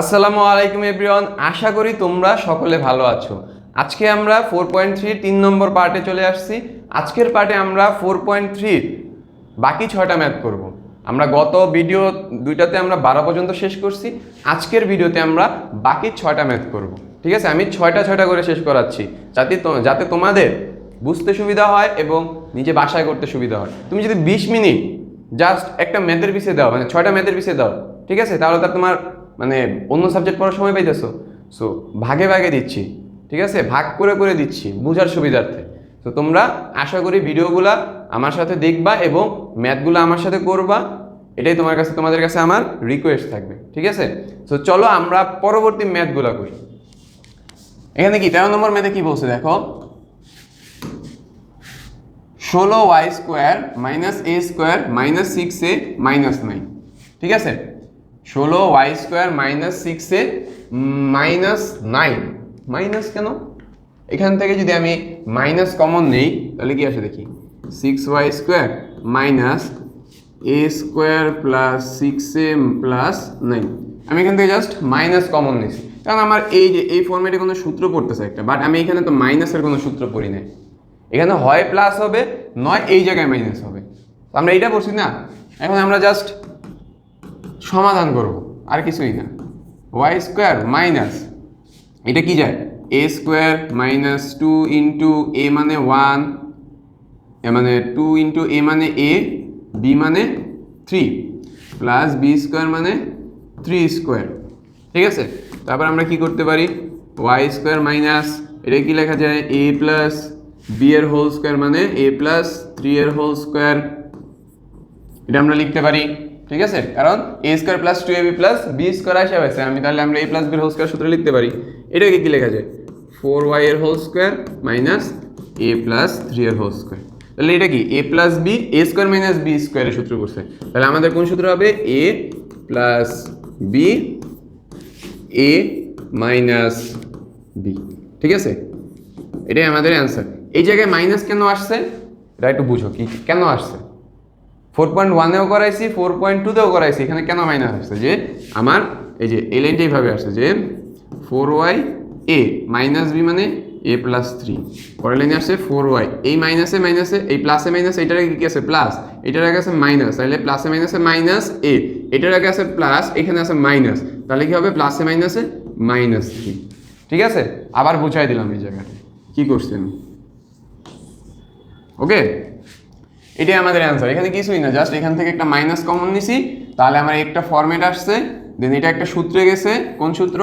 আসসালামু আলাইকুম এভরিওয়ান, আশা করি তোমরা সকলে ভালো আছো। আজকে আমরা ফোর পয়েন্ট থ্রি তিন নম্বর পার্টে চলে আসছি। আজকের পার্টে আমরা ফোর পয়েন্ট থ্রির বাকি ছয়টা ম্যাথ করব। আমরা গত ভিডিও দুইটাতে আমরা বারো পর্যন্ত শেষ করছি। আজকের ভিডিওতে আমরা বাকি ছয়টা ম্যাথ করব। ঠিক আছে, আমি ছয়টা ছয়টা করে শেষ করাচ্ছি, যাতে যাতে তোমাদের বুঝতে সুবিধা হয় এবং নিজে বাসায় করতে সুবিধা হয়। তুমি যদি বিশ মিনিট জাস্ট একটা ম্যাথের পিছিয়ে দাও মানে ছয়টা ম্যাথের পিছিয়ে দাও, ঠিক আছে? তাহলে তার তোমার মানে অন্য সাবজেক্ট পড়ার সময় পাইতেছো। সো ভাগে ভাগে দিচ্ছি, ঠিক আছে? ভাগ করে করে দিচ্ছি, বোঝার সুবিধার্থে। তো তোমরা আশা করি ভিডিওগুলা আমার সাথে দেখবা এবং ম্যাথগুলো আমার সাথে করবা। এটাই তোমার কাছে, তোমাদের কাছে আমার রিকোয়েস্ট থাকবে, ঠিক আছে? তো চলো আমরা পরবর্তী ম্যাথগুলো করি। এখানে কি, তেরো নম্বর ম্যাথে কি বলছে, দেখো? ষোলো Y square minus A square minus six A minus nine, ঠিক আছে? ষোলো Y square minus six minus nine. Minus কেন? এখান থেকে যদি আমি মাইনাস কমন নেই, তাহলে কি আসে দেখি? Six Y square minus A square plus six A plus nine. আমি এখান থেকে জাস্ট মাইনাস কমন নিয়েছি কারণ আমার এই যে, এই ফর্মেটে কোনো সূত্র পড়তেছে একটা বাট আমি এখানে তো মাইনাসের কোনো সূত্র পড়ি নাই। এখানে হয় প্লাস হবে, নয় এই জায়গায় মাইনাস হবে। আমরা এইটা করছি না। এখন আমরা জাস্ট সমাধান করব, আর কিছুই না। ওয়াই স্কোয়ার মাইনাস এটা কি যায়? A square minus two into A মানে ওয়ান এ মানে টু ইন্টু এ মানে এ বি মানে থ্রি প্লাস বি স্কোয়ার মানে থ্রি স্কোয়ার ঠিক আছে? তারপর আমরা কি করতে পারি? ওয়াই স্কোয়ার মাইনাস এটা কি লেখা যায়? এ প্লাস বি এর হোল স্কোয়ার মানে এ প্লাস থ্রি এর হোল স্কোয়ার এটা আমরা লিখতে পারি। ঠিক আছে? কারণ A square plus two A B plus B square আসে হয়েছে। আমি তাহলে আমরা এ প্লাস বির হোল স্কোয়ার সূত্রে লিখতে পারি। এটাকে কি লেখা যায়? ফোর ওয়াই এর whole square minus A plus three এর হোল স্কোয়ার তাহলে এটা কি? A plus B A square minus B স্কোয়ারের সূত্র করছে। তাহলে আমাদের কোন সূত্র হবে? A plus B A minus B ঠিক আছে? এটাই আমাদের অ্যান্সার এই জায়গায় মাইনাস কেন আসছে? এটা একটু বুঝো, কি কেন আসছে? ফোর পয়েন্ট ওয়ানেও করাইছি ফোর পয়েন্ট টুতেও করাইছি। এখানে কেন মাইনাস আসছে? যে আমার এই যে এই লাইনটা এইভাবে আসছে, যে four Y A minus B মানে এ প্লাস থ্রি পরের লাইনে আসছে ফোর ওয়াই এই মাইনাসে মাইনাসে এই প্লাসে মাইনাস এটার আগে কি আছে? প্লাস এটার আগে আছে মাইনাস তাহলে প্লাসে মাইনাসে মাইনাস এ এটার আগে আছে প্লাস এখানে আছে মাইনাস তাহলে কি হবে? প্লাসে মাইনাসে মাইনাস থ্রি ঠিক আছে? আবার বুঝাই দিলাম এই জায়গাটা। কী করছি আমি? ওকে এটাই আমাদের অ্যান্সার এখানে কিছুই না জাস্ট এখান থেকে একটা মাইনাস কমন নিছি, তাহলে আমার একটা ফর্মেট আসছে দেন এটা একটা সূত্রে গেছে, কোন সূত্র?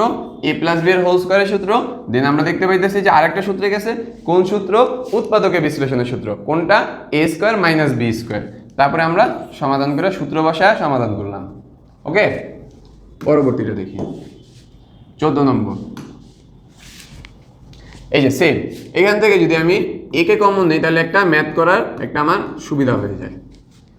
এ প্লাস বি এর হোল স্কোয়ারের সূত্র। দেন আমরা দেখতে পাইতেছি যে আরেকটা সূত্রে গেছে, কোন সূত্র? উৎপাদকের বিশ্লেষণের সূত্র। কোনটা? A square minus B square তারপরে আমরা সমাধান করে সূত্র বসায় সমাধান করলাম। ওকে পরবর্তীটা দেখি। চোদ্দ নম্বর। এই যে সেম এখান থেকে যদি আমি একে কমন নিই, তাহলে একটা ম্যাথ করার একটা আমার সুবিধা হয়ে যায়।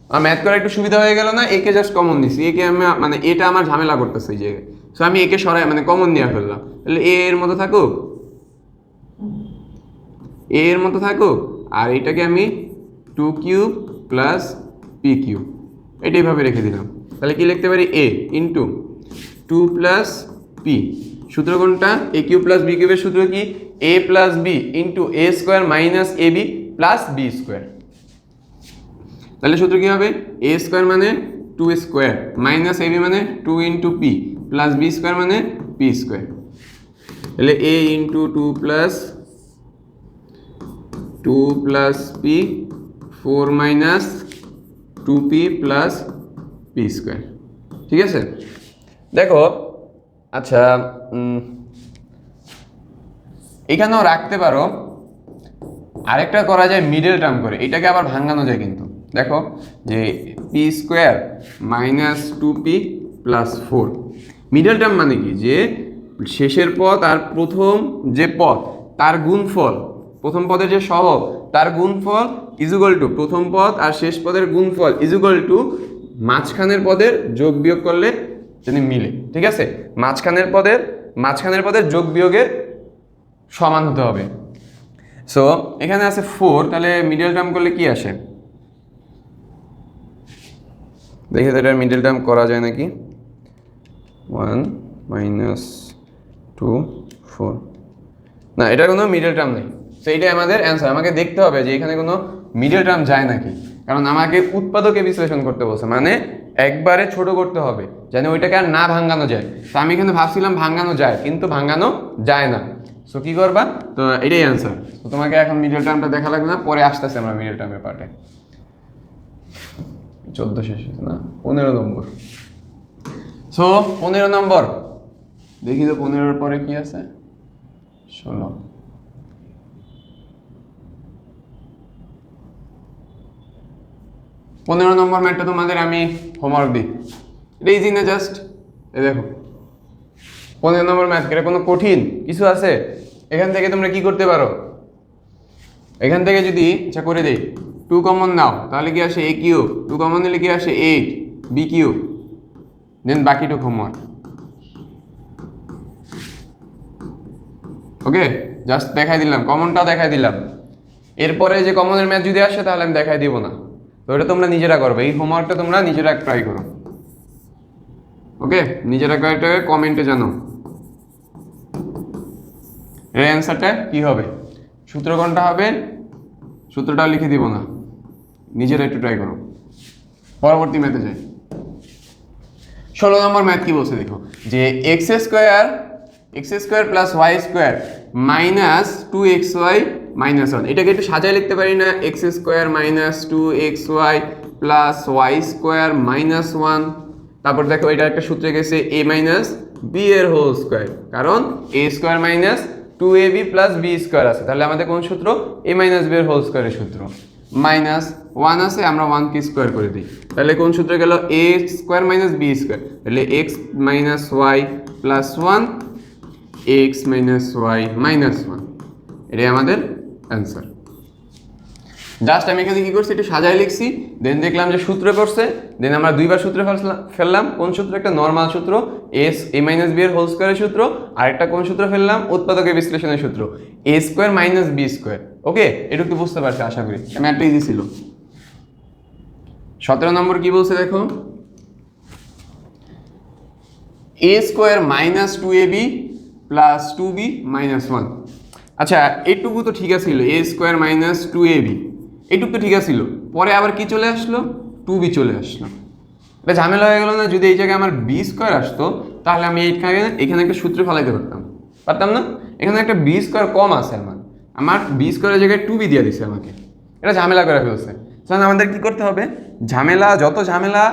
আর ম্যাথ করার একটু সুবিধা হয়ে গেল না, একে জাস্ট কমন নিছি। একে আমি মানে এটা আমার ঝামেলা করতেছে জায়গায় সো আমি একে সরাই মানে কমন নিয়ে ফেললাম। তাহলে এ এর মতো থাকুক। এ এর মতো থাকুক, আর এটাকে আমি two cube plus P cube এটা এইভাবে রেখে দিলাম। তাহলে কি লিখতে পারি? A into two plus P সূত্র কোনটা? এ কিউ প্লাস বি কিউবের সূত্র কি? A plus B into A square minus A B plus B square তাহলে সূত্র কি হবে? এ স্কোয়ার মানে two square minus A B মানে two into P plus B square মানে পি স্কোয়ার তাহলে A into two plus two plus P four minus two P plus P square ঠিক আছে? দেখো আচ্ছা এখানেও রাখতে পারো। আরেকটা করা যায় মিডল টার্ম করে। এটাকে আবার ভাঙানো যায় কিন্তু। দেখো, যে P square minus two P plus four middle term মানে কি? যে শেষের পথ আর প্রথম যে পথ, তার গুণফল, প্রথম পদের যে সহগ, তার গুণফল ইজুগল টু প্রথম পদ আর শেষ পদের গুণফল ইজুগল টু মাঝখানের পদের যোগ বিয়োগ করলে যদি মিলে, ঠিক আছে? মাঝখানের পদের মাঝখানের পদের যোগ বিয়োগের সমান হতে হবে। সো এখানে আছে ফোর তাহলে মিডল টার্ম করলে কি আসে? দেখি তো এটার মিডল টার্ম করা যায় নাকি? ওয়ান মাইনাস টু ফোর না এটা কোনো মিডল টার্ম নেই। তো এইটাই আমাদের অ্যান্সার আমাকে দেখতে হবে যে এখানে কোনো মিডল টার্ম যায় নাকি। কারণ আমাকে উৎপাদকে বিশ্লেষণ করতে বলছে। মানে একবারে ছোট করতে হবে, যেন ওইটাকে আর না ভাঙানো যায়। তো আমি এখানে ভাবছিলাম ভাঙানো যায়, কিন্তু ভাঙানো যায় না। সো কি করবা? তো এটাই অ্যান্সার তো তোমাকে এখন মিডল টার্মটা দেখা লাগবে না, পরে আসতেছে আমরা মিডল টার্মের পার্টে চোদ্দ শেষ না? পনেরো নম্বর। সো পনেরো নম্বর। দেখি তো পনেরোর পরে কি আছে? ষোলো। পনেরো নম্বর ম্যাটটা তোমাদের আমি হোমওয়ার্ক দিই। এটা ইজি না জাস্ট এ দেখো। পনেরো নম্বর ম্যাথ, এটা কোনো কঠিন, কিছু আছে? এখান থেকে তোমরা কি করতে পারো? এখান থেকে যদি আচ্ছা করে দেই টু কমন নাও, তাহলে কি আসে এ কিউ টু কমন নিলে কি আসে এইট বি কিউ দেন বাকিটুক হোমওয়ার্ক ওকে জাস্ট দেখাই দিলাম কমনটা দেখাই দিলাম। এরপরে যে কমনের ম্যাথ যদি আসে, তাহলে আমি দেখাই দিব না। তো ওটা তোমরা নিজেরা করবে, এই হোমওয়ার্কটা তোমরা নিজেরা ট্রাই করো। ওকে নিজেরা কয়েকটা কমেন্টে জানো। এর অ্যান্সারটা কি হবে? সূত্র কোনটা হবে? সূত্রটা লিখে দিব না। নিজেরা একটু ট্রাই করো। পরবর্তী ম্যাথে যাই। ষোলো নম্বর ম্যাথ কি বলছে দেখো? যে X square X square plus Y square minus two X Y minus one. এটাকে একটু সাজায় লিখতে পারি না। X square minus two X Y plus Y square minus one. তারপর দেখো এটা একটা সূত্রে গেছে এ মাইনাস বি এর হোল স্কোয়ার। কারণ A square minus two A B plus B square আছে। তাহলে আমাদের কোন সূত্র? এ মাইনাস বি এর হোল স্কোয়ারের সূত্র। মাইনাস ওয়ান আছে, আমরা ওয়ানকে স্কোয়ার করে দিই। তাহলে কোন সূত্রে গেল? A square minus B square. তাহলে X minus Y plus one X minus Y minus one এটাই আমাদের অ্যান্সার জাস্ট আমি এখানে কি করছি, একটু সাজায় লিখছি দেন দেখলাম যে সূত্র করছে দেন আমরা দুইবার সূত্র ফেললাম, কোন সূত্র? একটা নর্মাল সূত্র এস এ মাইনাস বি এর হোল স্কোয়ারের সূত্র, আরেকটা কোন সূত্র ফেললাম? উৎপাদকের বিশ্লেষণের সূত্র। A square minus B square okay এটুকু বুঝতে পারছি, আশা করি। একটা ইজি ছিল। সতেরো নম্বর কি বলছে দেখো? A square minus two A B plus two B minus one আচ্ছা এটুকু তো ঠিক আছিল A square minus two A B এটুকু তো ঠিক আছিল। পরে আবার কি চলে আসলো? টু বি চলে আসলো। এটা ঝামেলা হয়ে গেল না? যদি এই জায়গায় আমার বি স্কোয়ার আসতো, তাহলে আমি এইখানে, এখানে একটা সূত্র ফেলাইতে পারতাম। পারতাম না? এখানে একটা বি স্কোয়ার কম আছে আমার। আমার বি স্কোয়ারের জায়গায় টু বি দিয়ে দিছে আমাকে। এটা ঝামেলা করে ফেলছে। তখন আমাদের কি করতে হবে? ঝামেলা, যত ঝামেলা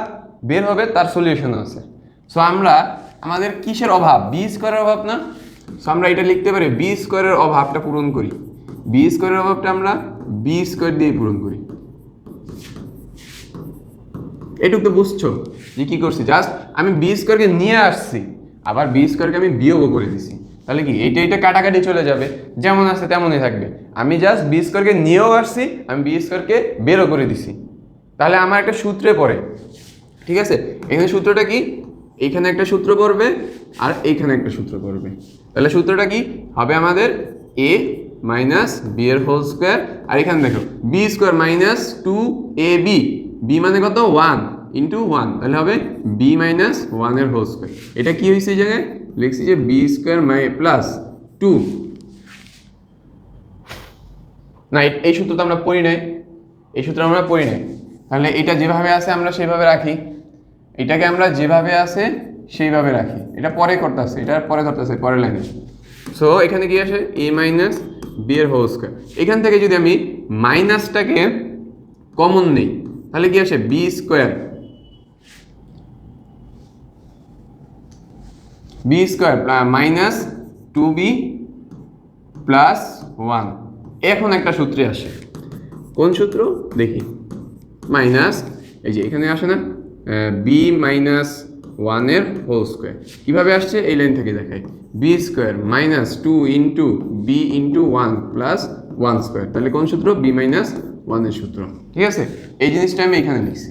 বের হবে, তার সলিউশন আছে। সো আমরা, আমাদের কিসের অভাব? বি স্কোয়ারের অভাব না? সো আমরা এটা লিখতে পারি বি স্কোয়ারের অভাবটা পূরণ করি। বি স্কোয়ারের অভাবটা আমরা বি স্কোয়ার দিয়ে পূরণ করি। এটুকু তো বুঝছ যে কি করছি? জাস্ট আমি বি স্কোয়ারকে নিয়ে আসছি, আবার বি স্কোয়ারকে আমি বিয়োগও করে দিছি। তাহলে কি, এইটা এটা কাটাকাটি চলে যাবে। যেমন আছে তেমনই থাকবে। আমি জাস্ট বি স্কোয়ারকে নিয়েও আসছি, আমি বি স্কোয়ারকে বেরও করে দিছি। তাহলে আমার একটা সূত্রে পড়ে। ঠিক আছে? এখানে সূত্রটা কি? এইখানে একটা সূত্র পড়বে আর এইখানে একটা সূত্র পড়বে। তাহলে সূত্রটা কি? হবে আমাদের এ মাইনাস বি এর হোল স্কোয়ার আর এখানে দেখো B square minus two A B B মানে কত? ওয়ান ইন্টু ওয়ান তাহলে হবে বি মাইনাস ওয়ানের হোল স্কোয়ার এটা কি হয়েছে এই জায়গায়? লিখছি যে বি স্কোয়ার মাই প্লাস টু না এই- সূত্র তো আমরা পড়ি নাই। এই সূত্র আমরা পড়ি নাই। তাহলে এটা যেভাবে আছে আমরা সেভাবে রাখি। এটাকে আমরা যেভাবে আছে, সেইভাবে রাখি। এটা পরে করতেছে, এটা পরে করতেছে পরের লাইনে সো এখানে কি আসে? এ মাইনাস বি এর হোল স্কোয়ার এখান থেকে যদি আমি মাইনাসটাকে কমন নেই, তাহলে কি আসে? B square B square minus two B plus one এখন একটা সূত্রে আসে। কোন সূত্র? দেখি। মাইনাস এই যে এখানে আসে না? বি মাইনাস ওয়ানের হোল স্কোয়ার কীভাবে আসছে? এই লাইন থেকে দেখাই। B square minus two into B into one plus one square তাহলে কোন সূত্র? বি মাইনাস ওয়ানের সূত্র। ঠিক আছে? এই জিনিসটা আমি এখানে লিখছি।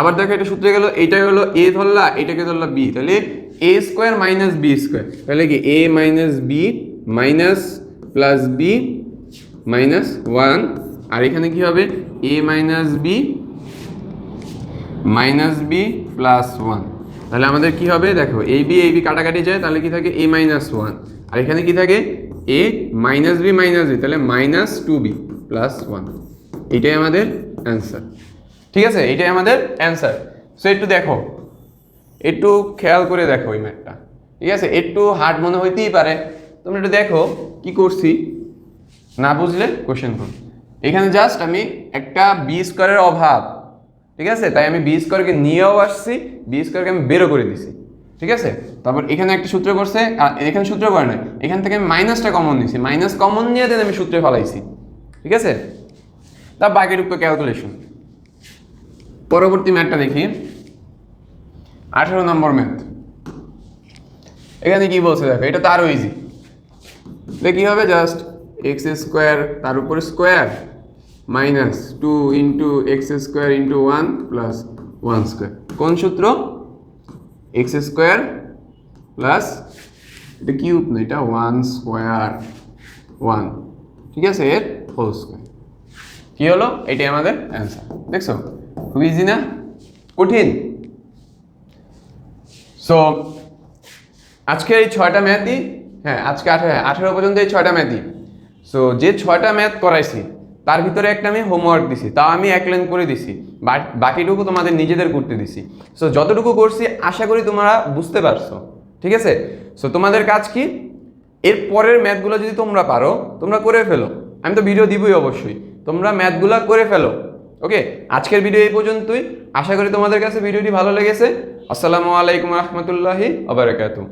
আবার দেখো এটা সূত্রে গেল এইটা হলো এ ধরলা, এটাকে ধরলা বি তাহলে A square minus B square তাহলে কি? A minus B minus plus B minus one আর এখানে কি হবে? A minus B minus B plus one. তাহলে আমাদের কি হবে? দেখো, এ বি এ বি কাটাকাটি যায়, তাহলে কি থাকে? A minus one. আর এখানে কি থাকে? A minus B minus B, তাহলে minus two B plus one. এইটাই আমাদের অ্যান্সার। ঠিক আছে? এইটাই আমাদের অ্যান্সার। সো একটু দেখো। একটু খেয়াল করে দেখো এই ম্যাথটা। ঠিক আছে? একটু হার্ড মনে হইতেই পারে। তোমরা একটু দেখো কি করছি। না বুঝলে কোশ্চেন করো। এখানে জাস্ট আমি একটা বি স্কোয়ারের অভাব ঠিক আছে? তাই আমি বি স্কোয়ারকে নিয়েও আসছি বি স্কোয়ারকে আমি বেরো করে দিছি। ঠিক আছে? তারপর এখানে একটা সূত্র করছে এখানে সূত্র করে নাই। এখান থেকে আমি মাইনাসটা কমন নিয়েছি মাইনাস কমন নিয়ে দেন আমি সূত্রে ফেলাইছি। ঠিক আছে? তা বাকিটুকু ক্যালকুলেশন পরবর্তী ম্যাথটা দেখি। আঠেরো নম্বর ম্যাথ এখানে কি বলছে দেখো? এটা তো আরও ইজি কী হবে? জাস্ট এক্স স্কোয়ার তার উপর square minus two into X square into one plus one square. কোন সূত্র? এক্স স্কোয়ার প্লাস এটা কিউব না, এটা ওয়ান স্কোয়ার, ওয়ান। ঠিক আছে? এর হোল স্কোয়ার। কী হলো? এটাই আমাদের অ্যান্সার। দেখছ? খুব ইজি না? কঠিন। সো আজকে এই ছয়টা ম্যাথই হ্যাঁ আজকে আঠেরো আঠেরো পর্যন্ত এই ছয়টা ম্যাথই। সো যে ছয়টা ম্যাথ করাইছি তার ভিতরে একটা আমি হোমওয়ার্ক দিছি, তাও আমি এক লাইন করে দিছি বাকিটুকু তোমাদের নিজেদের করতে দিছি। সো যতটুকু করছি, আশা করি তোমরা বুঝতে পারছ, ঠিক আছে? সো তোমাদের কাজ কি? এর পরের ম্যাথগুলো যদি তোমরা পারো, তোমরা করে ফেলো। আমি তো ভিডিও দিবই অবশ্যই। তোমরা ম্যাথগুলো করে ফেলো ওকে আজকের ভিডিও এই পর্যন্তই। আশা করি তোমাদের কাছে ভিডিওটি ভালো লেগেছে। আসসালামু আলাইকুম রহমতুল্লাহি আবরাকাতু